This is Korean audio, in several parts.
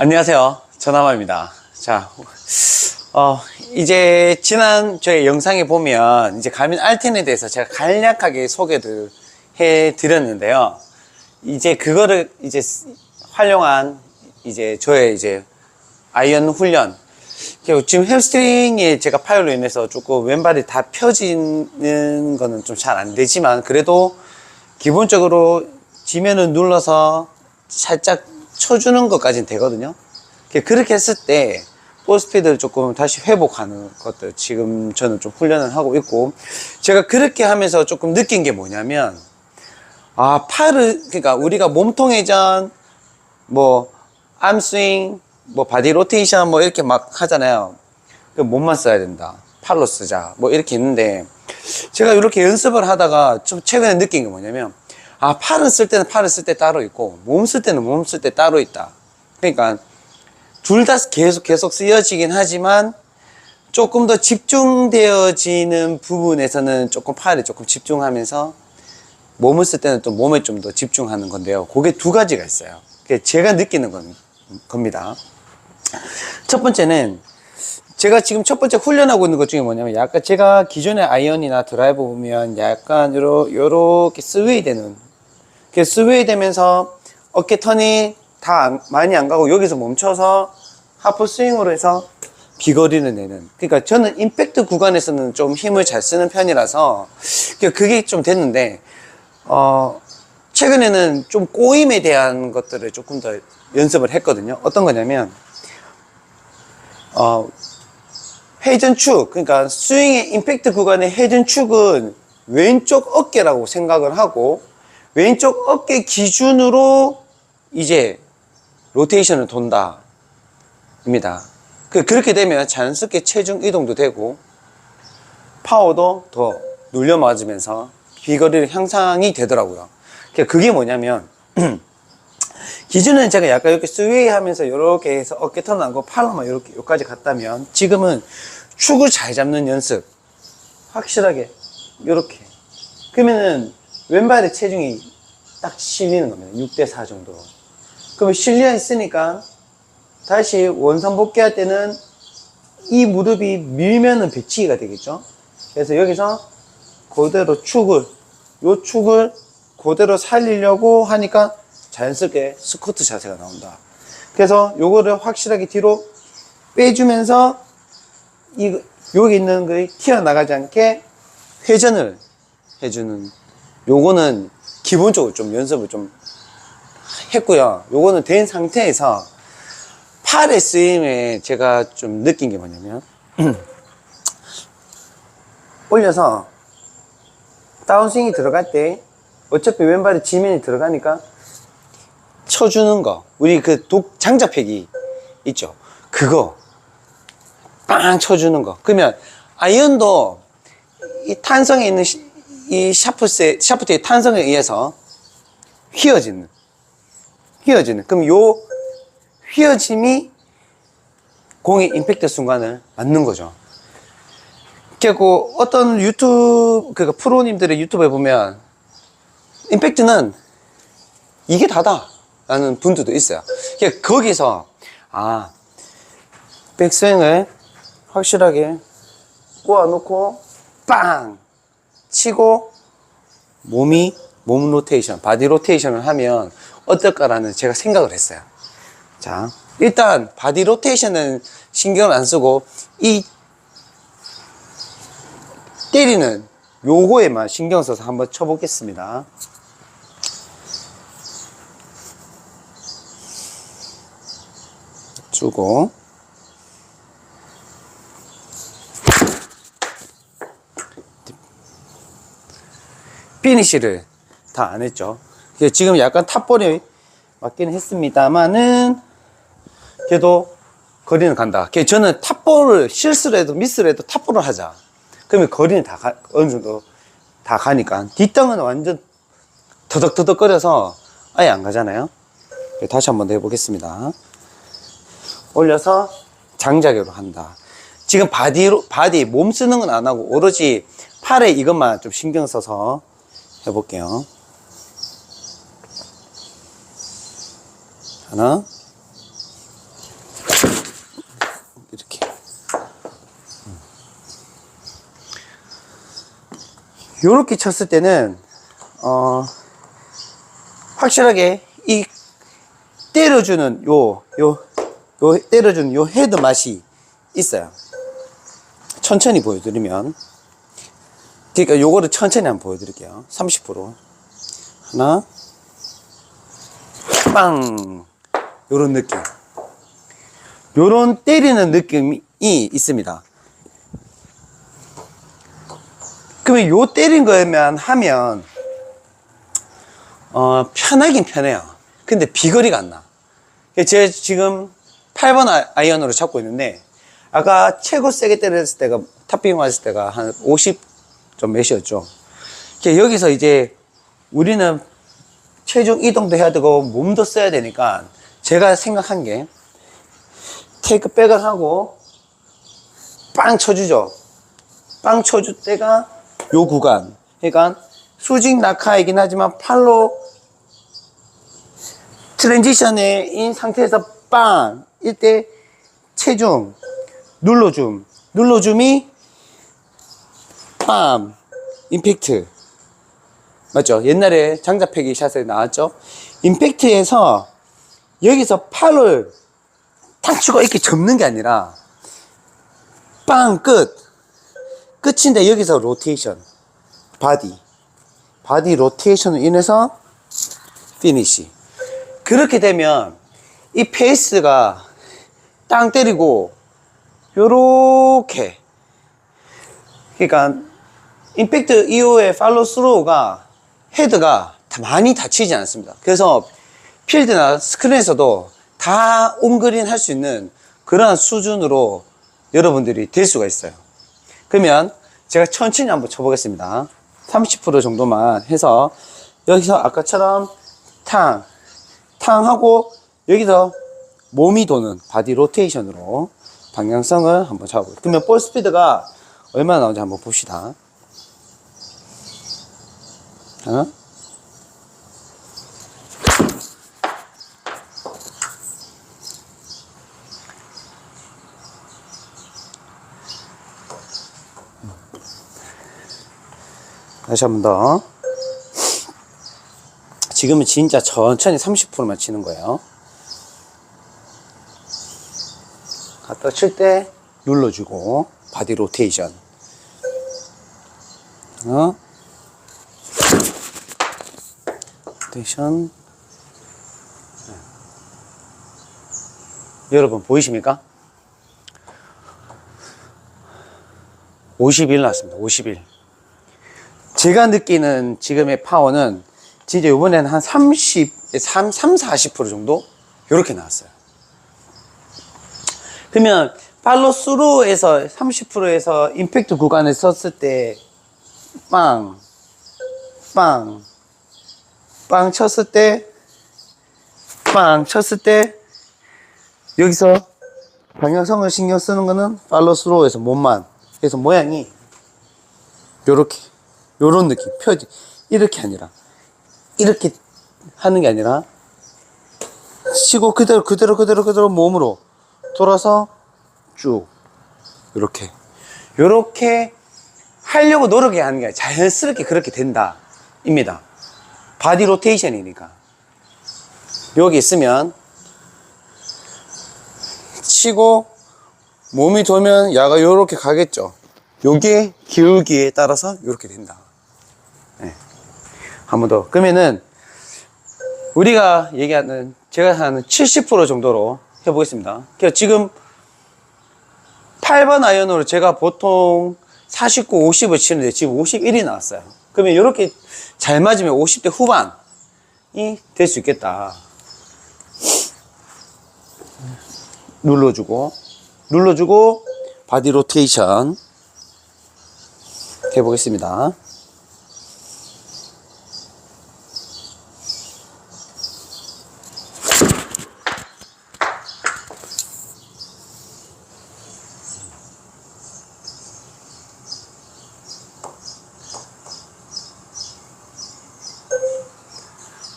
안녕하세요. 전화마입니다. 자, 어, 이제 지난 저희 영상에 보면 이제 가민 알텐에 대해서 제가 간략하게 소개를 해 드렸는데요. 이제 그거를 이제 활용한 이제 저의 이제 아이언 훈련. 지금 햄스트링에 제가 파열로 인해서 조금 왼발이 다 펴지는 거는 좀 잘 안 되지만 그래도 기본적으로 지면을 눌러서 살짝 쳐주는 것까지는 되거든요. 그렇게 했을 때 볼스피드를 조금 다시 회복하는 것들 지금 저는 좀 훈련을 하고 있고 제가 그렇게 하면서 조금 느낀 게 뭐냐면 아 팔을 그러니까 우리가 몸통 회전 뭐 암스윙 뭐 바디 로테이션 뭐 이렇게 막 하잖아요. 그 몸만 써야 된다. 팔로 쓰자. 뭐 이렇게 있는데 제가 이렇게 연습을 하다가 좀 최근에 느낀 게 뭐냐면 아 팔을 쓸 때는 팔을 쓸 때 따로 있고 몸 쓸 때는 몸 쓸 때 따로 있다. 그러니까 둘 다 계속 계속 쓰여지긴 하지만 조금 더 집중되어지는 부분에서는 조금 팔에 조금 집중하면서 몸을 쓸 때는 또 몸에 좀 더 집중하는 건데요. 그게 두 가지가 있어요. 그게 제가 느끼는 건, 겁니다. 첫 번째는 제가 지금 첫 번째 훈련하고 있는 것 중에 뭐냐면 약간 제가 기존의 아이언이나 드라이버 보면 약간 요러, 요렇게 스웨이 되는 그 스웨이 되면서 어깨 턴이 다 안- 많이 안 가고 여기서 멈춰서 하프 스윙으로 해서 비거리를 내는. 그러니까 저는 임팩트 구간에서는 좀 힘을 잘 쓰는 편이라서 그게 좀 됐는데 어 최근에는 좀 꼬임에 대한 것들을 조금 더 연습을 했거든요. 어떤 거냐면 어 회전축, 그러니까 스윙의 임팩트 구간의 회전축은 왼쪽 어깨라고 생각을 하고 왼쪽 어깨 기준으로 이제 로테이션을 돈다. 입니다. 그- 그렇게 되면 자연스럽게 체중 이동도 되고 파워도 더 눌려 맞으면서 비거리를 향상이 되더라고요. 그러니까 그게 뭐냐면 기준은 제가 약간 이렇게 스웨이 하면서 이렇게 해서 어깨 턴하고 팔로만 이렇게 여기까지 갔다면 지금은 축을 잘 잡는 연습 확실하게 이렇게 그러면은 왼발의 체중이 딱 실리는 겁니다. 6대4 정도로. 그러면 실려 있으니까 다시 원상 복귀할 때는 이 무릎이 밀면은 배치기가 되겠죠? 그래서 여기서 그대로 축을 요 축을 그대로 살리려고 하니까 자연스럽게 스쿼트 자세가 나온다. 그래서 요거를 확실하게 뒤로 빼주면서 이 여기 있는 그 튀어나가지 않게 회전을 해주는 요거는 기본적으로 좀 연습을 좀 했고요. 요거는 된 상태에서 팔의 쓰임에 제가 좀 느낀 게 뭐냐면 올려서 다운스윙이 들어갈 때 어차피 왼발에 지면이 들어가니까 쳐주는 거. 우리 그 독 장자팩이 있죠. 그거 빵 쳐주는 거. 그러면 아이언도 이 탄성에 있는 시- 이 샤프트의 샤프트의 탄성에 의해서 휘어지는 휘어지는. 그럼 요 휘어짐이 공의 임팩트 순간을 맞는 거죠. 그리고 어떤 유튜브 그 프로님들의 유튜브에 보면 임팩트는 이게 다다 라는 분들도 있어요. 그러니까 거기서 아 백스윙을 확실하게 꼬아놓고 빵 치고 몸이 몸 로테이션 바디 로테이션을 하면 어떨까라는 제가 생각을 했어요. 자 일단 바디 로테이션은 신경을 안 쓰고 이 때리는 요거에만 신경 써서 한번 쳐보겠습니다. 주고 피니시를 다 안 했죠. 지금 약간 탑볼이 맞기는 했습니다만은 그래도 거리는 간다. 그래서 저는 탑볼을 실수를 해도 미스를 해도 탑볼을 하자. 그러면 거리는 다 가, 어느 정도 다 가니까 뒷땅은 완전 터덕터덕거려서 아예 안 가잖아요. 그래서 다시 한번 더 해보겠습니다. 올려서 장자교로 한다. 지금 바디로, 바디, 몸 쓰는 건 안 하고 오로지 팔에 이것만 좀 신경 써서 해볼게요. 하나, 이렇게. 요렇게 쳤을 때는, 어, 확실하게 이 때려주는 요, 요, 요 때려주는 요 헤드 맛이 있어요. 천천히 보여드리면. 그러니까 요거를 천천히 한번 보여드릴게요. 30% 하나 빵 요런 느낌 요런 때리는 느낌이 있습니다. 그러면 요 때린 거만 하면 어, 편하긴 편해요. 근데 비거리가 안 나. 제가 지금 8번 아- 아이언으로 잡고 있는데 아까 최고 세게 때렸을 때가 탑빙 왔을 때가 한 50 좀. 이렇게 여기서 이제 우리는 체중 이동도 해야 되고 몸도 써야 되니까 제가 생각한 게 테이크 백을 하고 빵 쳐주죠. 빵 쳐줄 때가 요 구간. 그러니까 수직 낙하이긴 하지만 팔로 트랜지션인 상태에서 빵! 이때 체중 눌러줌. 눌러줌이 빰! 임팩트. 맞죠? 옛날에 장자패기 샷에 나왔죠? 임팩트에서 여기서 팔을 탁 치고 이렇게 접는 게 아니라 빵! 끝! 끝인데 여기서 로테이션. 바디. 바디 로테이션을 인해서 피니시. 그렇게 되면 이 페이스가 땅 때리고 요렇게 그러니까 임팩트 이후에 팔로 스로우가 헤드가 다 많이 다치지 않습니다. 그래서 필드나 스크린에서도 다 온그린 할 수 있는 그러한 수준으로 여러분들이 될 수가 있어요. 그러면 제가 천천히 한번 쳐보겠습니다. 30% 정도만 해서 여기서 아까처럼 탕, 탕 하고 여기서 몸이 도는 바디 로테이션으로 방향성을 한번 잡아보요 그러면 볼 스피드가 얼마나 나오는지 한번 봅시다. 하나, 다시 한 번 더. 지금은 진짜 천천히 30%만 치는 거예요. 갖다 칠 때 눌러주고 바디 로테이션. 어? 로테이션. 네. 여러분 보이십니까? 51 나왔습니다. 51. 제가 느끼는 지금의 파워는 진짜 이번에는 한 30, 3, 3 40% 정도? 이렇게 나왔어요. 그러면 팔로 스루에서 30%에서 임팩트 구간에 섰을 때 빵, 빵, 빵 쳤을 때, 빵 쳤을 때, 여기서 방향성을 신경 쓰는 거는 팔로 스로에서 몸만. 그래서 모양이 요렇게, 요런 느낌, 펴지. 이렇게 아니라, 이렇게 하는 게 아니라, 치고 그대로, 그대로, 그대로, 그대로 몸으로 돌아서 쭉. 요렇게. 요렇게 하려고 노력해 하는 게 아니라 자연스럽게 그렇게 된다. 입니다. 바디 로테이션이니까. 여기 있으면, 치고, 몸이 돌면 야가 요렇게 가겠죠. 요게 기울기에 따라서 요렇게 된다. 네. 한번 더. 그러면은, 우리가 얘기하는, 제가 하는 70% 정도로 해보겠습니다. 지금 8번 아이언으로 제가 보통 49, 50을 치는데 지금 51이 나왔어요. 그러면 이렇게 잘 맞으면 50대 후반이 될 수 있겠다. 눌러주고, 눌러주고, 바디 로테이션 해보겠습니다.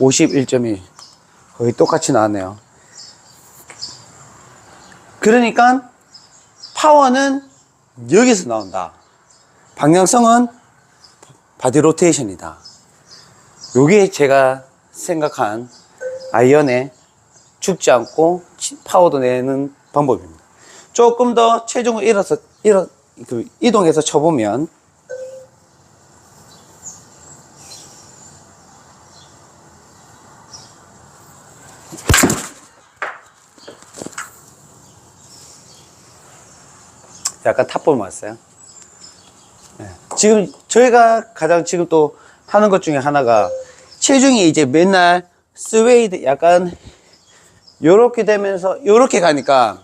오십일 점이 거의 똑같이 나왔네요. 그러니까 파워는 여기서 나온다. 방향성은 바디 로테이션이다. 요게 제가 생각한 아이언에 죽지 않고 치- 파워도 내는 방법입니다. 조금 더 체중을 잃어서, 잃어, 그 이동해서 쳐보면 약간 탑볼 맞았어요. 네. 지금 저희가 가장 지금 또 하는 것 중에 하나가 체중이 이제 맨날 스웨이드 약간 요렇게 되면서 요렇게 가니까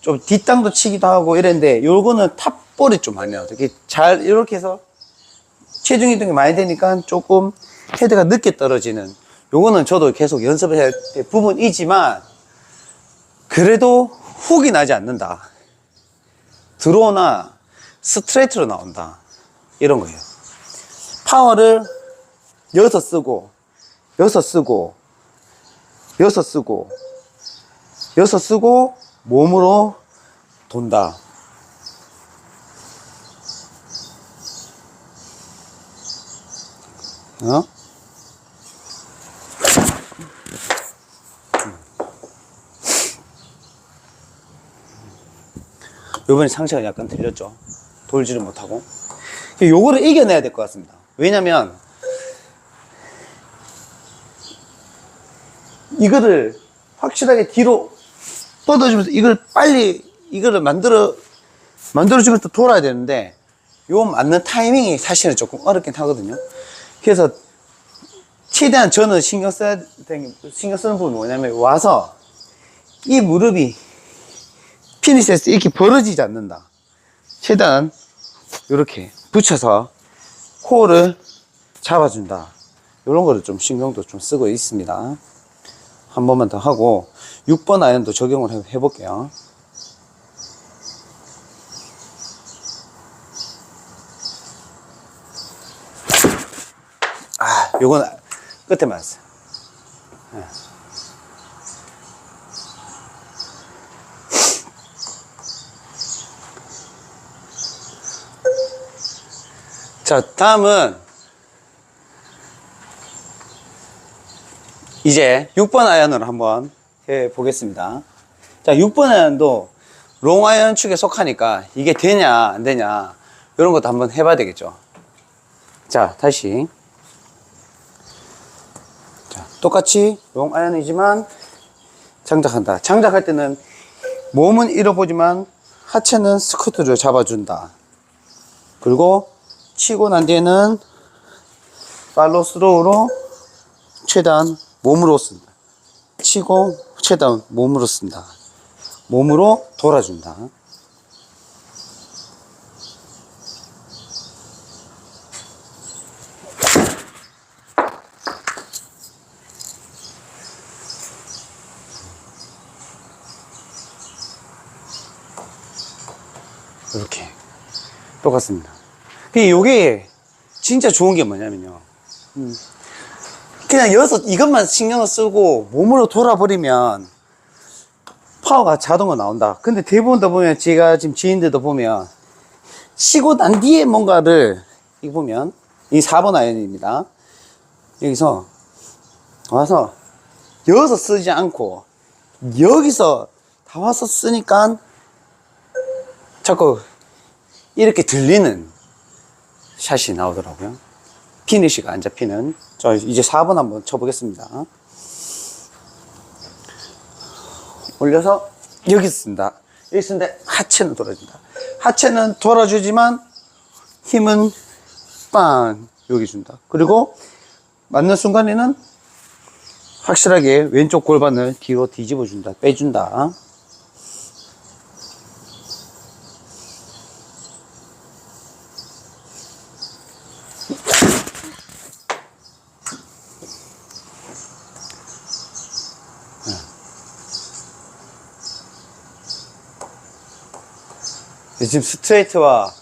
좀 뒷땅도 치기도 하고 이랬는데 요거는 탑볼이 좀 많이 나와요. 이렇게 잘 이렇게 해서 체중 이동이 많이 되니까 조금 헤드가 늦게 떨어지는 요거는 저도 계속 연습을 해야 될 부분이지만 그래도 훅이 나지 않는다. 드로우나 스트레이트로 나온다. 이런 거예요. 파워를 여기서 쓰고, 여기서 쓰고, 여기서 쓰고, 여기서 쓰고, 몸으로 돈다. 어? 요번에 상체가 약간 들렸죠. 돌지를 못하고. 요거를 이겨내야 될 것 같습니다. 왜냐면, 이거를 확실하게 뒤로 뻗어주면서 이걸 빨리, 이거를 만들어, 만들어주면서 돌아야 되는데, 요 맞는 타이밍이 사실은 조금 어렵긴 하거든요. 그래서, 최대한 저는 신경 써야 신경 쓰는 부분이 뭐냐면, 와서, 이 무릎이 피니시에서 이렇게 벌어지지 않는다. 최대한 이렇게 붙여서 코어를 잡아준다. 이런 거를 좀 신경도 좀 쓰고 있습니다. 한 번만 더 하고 6번 아이언도 적용을 해- 해볼게요. 아, 요건 끝에 맞았어요. 자, 다음은 이제 6번 아이언으로 한번 해 보겠습니다. 자, 6번 아이언도 롱 아이언 축에 속하니까 이게 되냐, 안 되냐, 이런 것도 한번 해봐야 되겠죠. 자, 다시. 자, 똑같이 롱 아이언이지만 장작한다. 장작할 때는 몸은 잃어보지만 하체는 스쿼트를 잡아준다. 그리고 치고 난 뒤에는 팔로 스로우로 최대한 몸으로 쓴다. 치고 최대한 몸으로 쓴다. 몸으로 돌아준다. 이렇게 똑같습니다. 그 요게 진짜 좋은 게 뭐냐면요. 음. 그냥 여기서 이것만 신경을 쓰고 몸으로 돌아버리면 파워가 자동으로 나온다. 근데 대부분 다 보면 제가 지금 지인들도 보면 치고 난 뒤에 뭔가를 이거 보면 이 4번 아이언입니다. 여기서 와서 여기서 쓰지 않고 여기서 다 와서 쓰니까 자꾸 이렇게 들리는 샷이 나오더라고요. 피니시가 안 잡히는. 자, 이제 4번 한번 쳐보겠습니다. 올려서 여기 쓴다. 여기 쓰는데 하체는 돌아준다. 하체는 돌아주지만 힘은 빵 여기 준다. 그리고 맞는 순간에는 확실하게 왼쪽 골반을 뒤로 뒤집어 준다. 빼준다. 지금 스트레이트와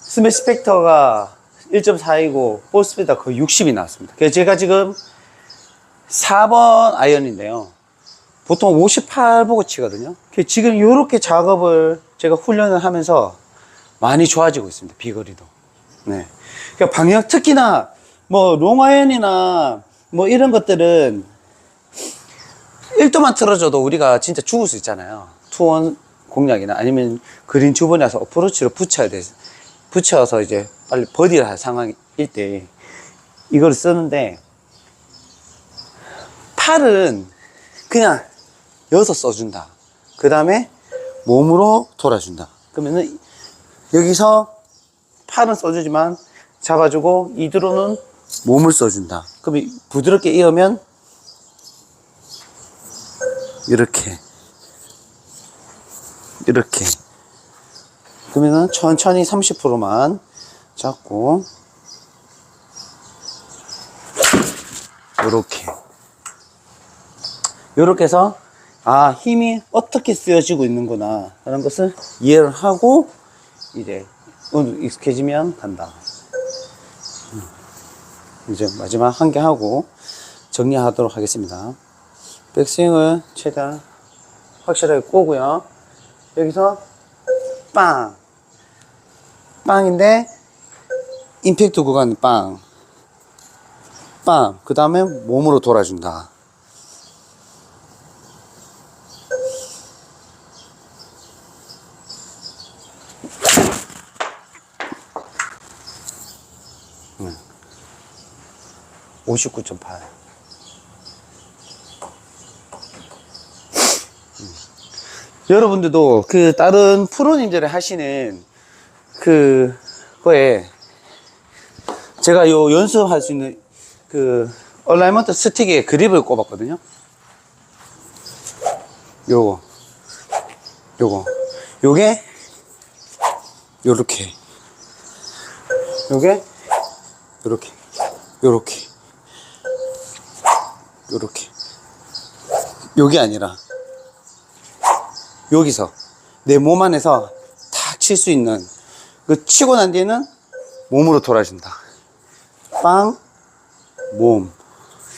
스매시 팩터가 1.4이고 볼 스피드가 거의 60이 나왔습니다. 그래서 제가 지금 4번 아이언인데요. 보통 58 보고 치거든요. 지금 이렇게 작업을 제가 훈련을 하면서 많이 좋아지고 있습니다. 비거리도. 네. 그러니까 방역 특히나 뭐 롱아연이나 뭐 이런 것들은 1도만 틀어줘도 우리가 진짜 죽을 수 있잖아요. 투원 공략이나 아니면 그린 주번이라서 어프로치로 붙여야 돼. 붙여서 이제 빨리 버디를 할 상황일 때 이걸 쓰는데 팔은 그냥 여기서 써준다. 그 다음에 몸으로 돌아준다. 그러면은 여기서 팔은 써주지만 잡아주고 이 드론은 몸을 써준다. 그럼 부드럽게 이으면 이렇게 이렇게 그러면은 천천히 30%만 잡고 이렇게 이렇게 해서 아 힘이 어떻게 쓰여지고 있는구나 라는 것을 이해를 하고 이제 익숙해지면 간다 음. 이제 마지막 한 개 하고 정리하도록 하겠습니다 백스윙을 최대한 확실하게 꼬고요 여기서 빵 빵인데 임팩트 구간 빵 빵. 그 다음에 몸으로 돌아준다. 59.8. 음. 여러분들도 그 다른 프로님들이 하시는 그 거에 제가 요 연습할 수 있는 그 얼라이먼트 스틱에 그립을 꼽았거든요. 요거, 요거, 요게 요렇게, 요게 요렇게, 요렇게, 요렇게. 요게 아니라 여기서 내 몸 안에서 탁 칠 수 있는 그 치고 난 뒤에는 몸으로 돌아준다. 빵, 몸,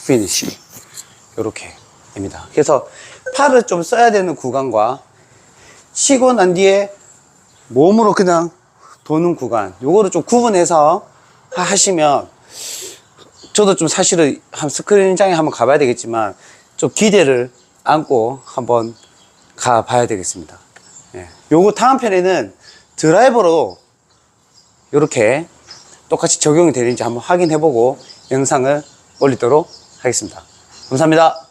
피니시. 요렇게 입니다. 그래서 팔을 좀 써야 되는 구간과 치고 난 뒤에 몸으로 그냥 도는 구간, 요거를 좀 구분해서 하시면 저도 좀 사실은 한 스크린장에 한번 가봐야 되겠지만 좀 기대를 안고 한번 가봐야 되겠습니다. 예. 요거 다음 편에는 드라이버로 이렇게 똑같이 적용이 되는지 한번 확인해보고 영상을 올리도록 하겠습니다. 감사합니다.